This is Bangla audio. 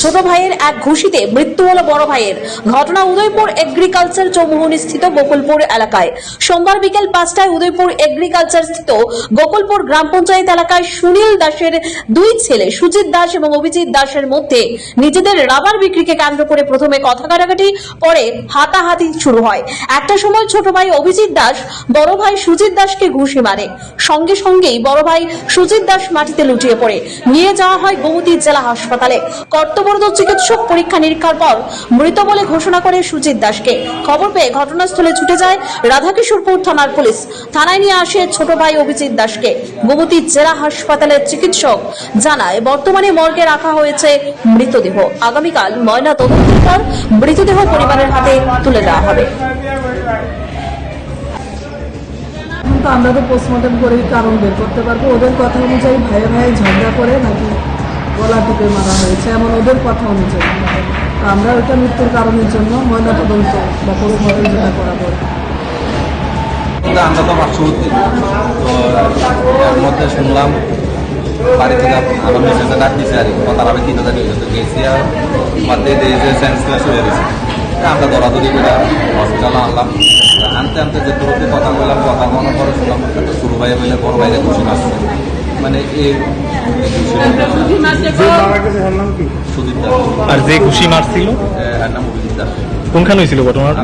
ছোট ভাইয়ের এক ঘুষিতে মৃত্যু হলো বড় ভাইয়ের। ঘটনা উদয়পুর এগ্রিকালচার চৌমুহনী স্থিত গোকুলপুর এলাকায়। সোমবার বিকেল পাঁচটায় উদয়পুর এগ্রিকালচার স্থিত গোকুলপুর গ্রাম পঞ্চায়েত এলাকায় সুনীল দাসের দুই ছেলে সুজিত দাস এবং অভিজিৎ দাসের মধ্যে নিজেদের রাবার বিক্রিকে কেন্দ্র করে প্রথমে কথা কাটাকাটি, পরে হাতাহাতি শুরু হয়। একটা সময় ছোট ভাই অভিজিৎ দাস, বড় ভাই সুজিত দাসকে ঘুষি মারে। সঙ্গে সঙ্গেই বড় ভাই সুজিত দাস মাটিতে লুটিয়ে পড়ে। নিয়ে যাওয়া হয় গোমতী জেলা হাসপাতালে। কর্তব্যরত চিকিৎসক পরীক্ষা নিরীক্ষার পর মৃত বলে ঘোষণা করে সুজিত দাসকে। খবর পেয়ে ঘটনাস্থলে ছুটে যায় রাধাকিশোরপুর থানার পুলিশ। থানায় নিয়ে আসে ছোট ভাই অভিজিৎ দাসকে। গোমতী জেলা হাসপাতালের চিকিৎসক জানায়, বর্তমানে মর্গে রাখা হয়েছে মৃতদেহ। আগামীকাল ময়না তদন্তের পর মৃতদেহ পরিবারের হাতে তুলে দেওয়া হবে। আমরা তো পোস্টমর্টম করেই কারণ বের করতে পারব। ওদের কথা অনুযায়ী ভাইয়ে ভাইয়ে ঝগড়া করে নাকি গলা টিপে মারা হয়েছে এমন ওদের কথা অনুযায়ী তো আমরা ওইটা মৃত্যুর কারণের জন্য ময়নাতদন্ত বা পরিবারের যেটা করা কিন্তু আমরা তো পার্শ্ববর্তী তো এর মধ্যে শুনলাম, বাড়ি থেকে আমার মেসেজে ডাক দিছে আর কি কথার আমি তিন হাজার নিয়ে গেছি আর মাঝে দিয়ে সেন্স ক্লাস হয়ে গেছে। আমরা দৌড়াদৌড়ি করে হসপিটালে আনলাম। আনতে আনতে যে তোর কথা বললাম, কথা বলার পরে শুনলাম ছোটো ভাই বলে বড় ভাইরে খুশি আসছে মানে এই সুদীপ দাস। আর যে ঘুষি মারছিল? এর নাম অভিজিৎ দাস। কোনখানে হয়েছিল ঘটনাটা?